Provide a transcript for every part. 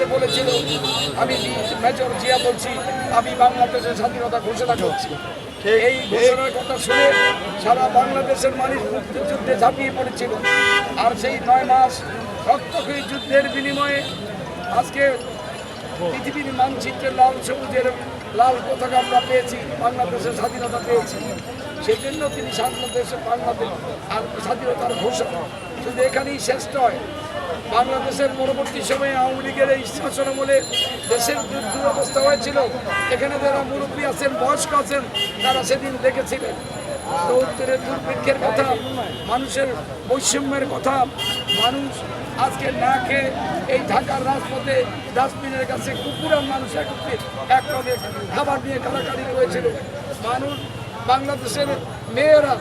করে বলেছিল আমি মেজর জিয়া বলছি আমি বাংলাদেশের স্বাধীনতা ঘোষণা করছি। এই ঘোষণার কথা শুনে সারা বাংলাদেশের মানুষ মুক্তিযুদ্ধে ঝাঁপিয়ে পড়েছিল। আর সেই নয় মাস রক্তক্ষয়ী যুদ্ধের বিনিময়ে আজকে পৃথিবীর মানচিত্রে লাল সবুজের লাল পতাকা আমরা পেয়েছি, বাংলাদেশের স্বাধীনতা পেয়েছি। সেই জন্য তিনি স্বাধীনতা বাংলাদেশ আর স্বাধীনতার ঘোষণা। শুধু এখানেই শেষ নয়, বাংলাদেশের পরবর্তী সময়ে আওয়ামী লীগের এই শাসনামলে দেশের দু- দুরবস্থা হয়েছিল। এখানে যারা মুরব্বী আছেন, বয়স্ক আছেন, তারা সেদিন দেখেছিলেন। উত্তরের দুর্ভিক্ষের কথা, মানুষের বৈষম্যের কথা, মানুষ আজকে না খেয়ে এই ঢাকার রাজপথে ডাস্টবিনের কাছে কুকুরের মানুষ একত্রে এক খাবার নিয়ে কারাকারি করেছিল। মানুষ, বাংলাদেশের মেয়েরা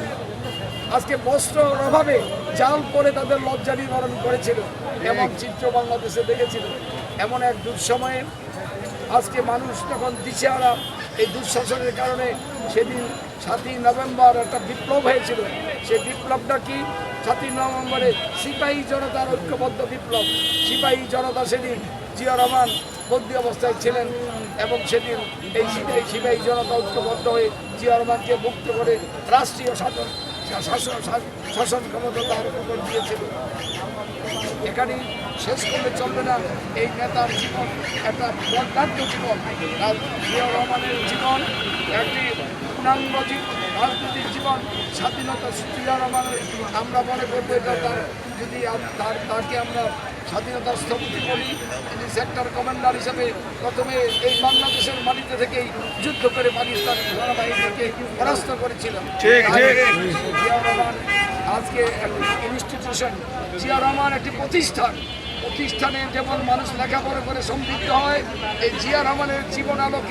আজকে বস্ত্রের অভাবে জাল করে তাদের লজ্জা নিবারণ করেছিল এমন চিত্র বাংলাদেশে দেখেছিল। এমন এক দুঃসময়ে আজকে মানুষ যখন দিশেহারা এই দুঃশাসনের কারণে সেদিন সাতই নভেম্বর একটা বিপ্লব হয়েছিল। সে বিপ্লবটা কি? সাতই নভেম্বরে সিপাহী জনতার ঐক্যবদ্ধ বিপ্লব। সিপাহী জনতা সেদিন জিয়া রহমান বন্দী অবস্থায় ছিলেন এবং সেদিন এই সিপাহী সিপাহী জনতা ঐক্যবদ্ধ হয়ে জিয়া রহমানকে মুক্ত করে রাষ্ট্রীয় শাসন শাসন ক্ষমতা তার উপর দিয়েছিল। এখানে শেষ করলে চলবে না এই নেতার জীবন, একটা বর্ণাঢ্য জীবন। জিয়া রহমানের জীবন, একটি পূর্ণাঙ্গ জীবন, রাজনৈতিক জীবন, স্বাধীনতা জিয়া রহমানের আমরা মনে করব এটা তার যদি তাকে আমরা স্বাধীনতার স্থপতি বলি তিনি সেক্টর কমান্ডার হিসেবে প্রথমে এই বাংলাদেশের মাটিতে থেকেই যুদ্ধ করে পাকিস্তান সেনাবাহিনীকে পরাস্ত ঠিক। জিয়া রহমান আজকে একটি ইনস্টিটিউশন জিয়া রহমান একটি প্রতিষ্ঠান প্রতিষ্ঠানে যেমন মানুষ লেখাপড়া করে সমৃদ্ধ হয় এই জিয়া রহমানের জীবন আলোকে